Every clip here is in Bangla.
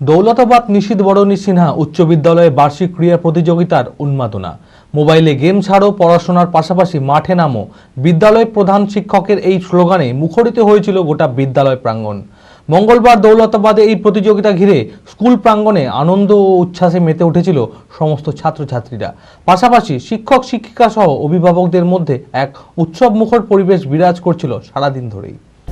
দৌলতাবাদ নিশীত বরণী সিনহা উচ্চ বিদ্যালয়ে বার্ষিক ক্রীড়া প্রতিযোগিতার উন্মাদনা। মোবাইলে গেম ছাড়ো, পড়াশোনার পাশাপাশি মাঠে নামো। বিদ্যালয় প্রধান শিক্ষকের এই স্লোগানে মুখরিত হয়েছিল গোটা বিদ্যালয় প্রাঙ্গণ। মঙ্গলবার দৌলতাবাদে এই প্রতিযোগিতা ঘিরে স্কুল প্রাঙ্গণে আনন্দ ও উচ্ছ্বাসে মেতে উঠেছিল সমস্ত ছাত্রছাত্রীরা। পাশাপাশি শিক্ষক শিক্ষিকা সহ অভিভাবকদের মধ্যে এক উৎসব মুখর পরিবেশ বিরাজ করছিল সারাদিন ধরেই।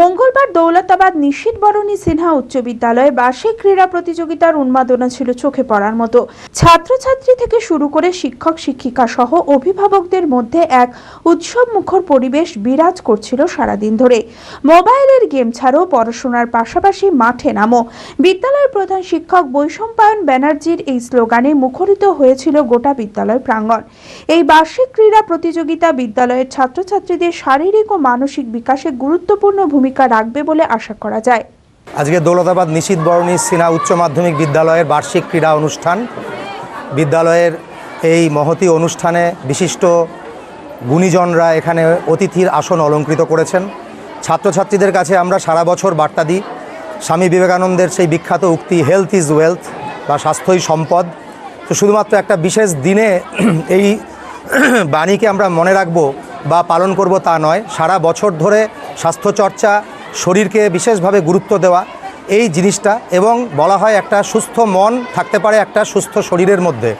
মঙ্গলবার দৌলতাবাদ নিশীত বরণী সিনহা উচ্চ বিদ্যালয়ে বার্ষিক ক্রীড়া প্রতিযোগিতার উন্মাদনা ছিল চোখে পড়ার মতো। ছাত্রছাত্রী থেকে শুরু করে শিক্ষক, শিক্ষিকা সহ অভিভাবকদের মধ্যে এক উৎসব মুখর পরিবেশ বিরাজ করছিল সারাদিন ধরে। মোবাইলের গেম ছাড়াও পড়াশোনার পাশাপাশি মাঠে নামো। বিদ্যালয়ের প্রধান শিক্ষক বৈষম্পায়ন ব্যানার্জির এই স্লোগানে মুখরিত হয়েছিল গোটা বিদ্যালয় প্রাঙ্গণ। এই বার্ষিক ক্রীড়া প্রতিযোগিতা বিদ্যালয়ের ছাত্রছাত্রীদের শারীরিক ও মানসিক বিকাশে গুরুত্বপূর্ণ ভূমিকা রাখবে বলে আশা করা যায়। আজকে দৌলতাবাদ নিশীত বরণী সিনহা উচ্চ মাধ্যমিক বিদ্যালয়ের বার্ষিক ক্রীড়া অনুষ্ঠান। বিদ্যালয়ের এই মহতি অনুষ্ঠানে বিশিষ্ট গুণীজনরা এখানে অতিথির আসন অলঙ্কৃত করেছেন। ছাত্রছাত্রীদের কাছে আমরা সারা বছর বার্তা দিই। স্বামী বিবেকানন্দের সেই বিখ্যাত উক্তি হেলথ ইজ ওয়েলথ বা স্বাস্থ্যই সম্পদ তো শুধুমাত্র একটা বিশেষ দিনে এই বাণীকে আমরা মনে রাখব বা পালন করব তা নয়। সারা বছর ধরে স্বাস্থ্যচর্চা শরীরকে বিশেষভাবে গুরুত্ব দেওয়া, এই জিনিসটা এবং বলা হয় একটা সুস্থ মন থাকতে পারে একটা সুস্থ শরীরের মধ্যে।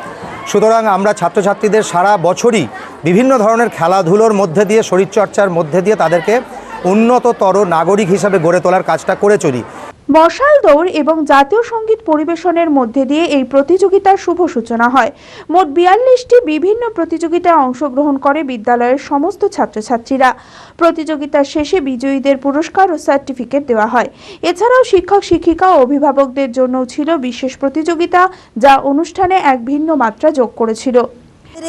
সুতরাং আমরা ছাত্রছাত্রীদের সারা বছরই বিভিন্ন ধরনের খেলাধুলোর মধ্যে দিয়ে, শরীরচর্চার মধ্যে দিয়ে তাদেরকে উন্নততর নাগরিক হিসাবে গড়ে তোলার কাজটা করে চলি। মশাল দৌড় এবং জাতীয় সংগীত পরিবেশনের মধ্যে দিয়ে এই প্রতিযোগিতার শুভ সূচনা হয়। মোট বিয়াল্লিশটি বিভিন্ন প্রতিযোগিতায় অংশগ্রহণ করে বিদ্যালয়ের সমস্ত ছাত্রছাত্রীরা। প্রতিযোগিতার শেষে বিজয়ীদের পুরস্কার ও সার্টিফিকেট দেওয়া হয়। এছাড়াও শিক্ষক, শিক্ষিকা ও অভিভাবকদের জন্যও ছিল বিশেষ প্রতিযোগিতা, যা অনুষ্ঠানে এক ভিন্ন মাত্রা যোগ করেছিল।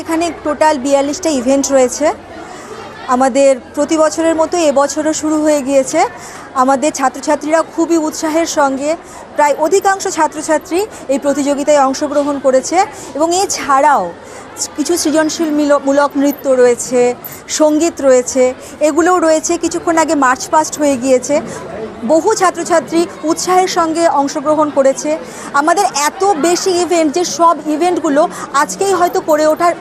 এখানে টোটাল বিয়াল্লিশটা ইভেন্ট রয়েছে। আমাদের প্রতি বছরের মতো এবছরও শুরু হয়ে গিয়েছে। আমাদের ছাত্রছাত্রীরা খুবই উৎসাহের সঙ্গে প্রায় অধিকাংশ ছাত্রছাত্রী এই প্রতিযোগিতায় অংশগ্রহণ করেছে এবং এছাড়াও কিছু সৃজনশীল মিল- মূলক নৃত্য রয়েছে, সংগীত রয়েছে, এগুলোও রয়েছে। কিছুক্ষণ আগে মার্চ পাস্ট হয়ে গিয়েছে। বহু ছাত্রছাত্রী উৎসাহের সঙ্গে অংশগ্রহণ করেছে। আমাদের এত বেশি ইভেন্ট যে সব ইভেন্টগুলো আজকেই হয়তো করে ওঠার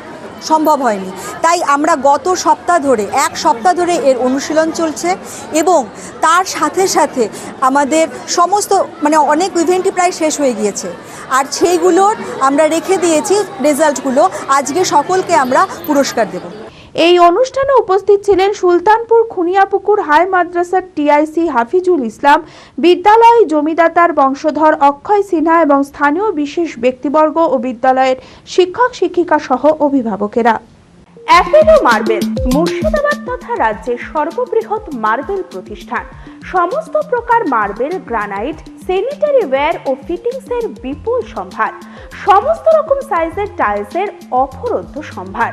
সম্ভব হয়নি। তাই আমরা গত সপ্তাহ ধরে, এক সপ্তাহ ধরে এর অনুশীলন চলছে এবং তার সাথে সাথে আমাদের সমস্ত মানে অনেক ইভেন্টই প্রায় শেষ হয়ে গিয়েছে। আর সেইগুলোর আমরা রেখে দিয়েছি রেজাল্টগুলো। আজকে সকলকে আমরা পুরস্কার দেবো। এই অনুষ্ঠানে উপস্থিত ছিলেন সুলতানপুর খুনিয়াপুকুর হাই মাদ্রাসার টিআইসি হাফিজুল ইসলাম, বিদ্যালয় জমিদাতার বংশধর অক্ষয় সিনহা এবং স্থানীয় বিশেষ ব্যক্তিবর্গ ও বিদ্যালয়ের শিক্ষক শিক্ষিকা সহ অভিভাবকেরা। অ্যাপেলো মার্বেল, মুর্শিদাবাদ তথা রাজ্যের সর্ববৃহৎ মার্বেল প্রতিষ্ঠান। সমস্ত প্রকার মার্বেল, গ্রানাইট স্যানিটারি ওয়্যার ও ফিটিংসের বিপুল সম্ভার। সমস্ত রকম সাইজের টাইলসের অফরন্ত সম্ভার।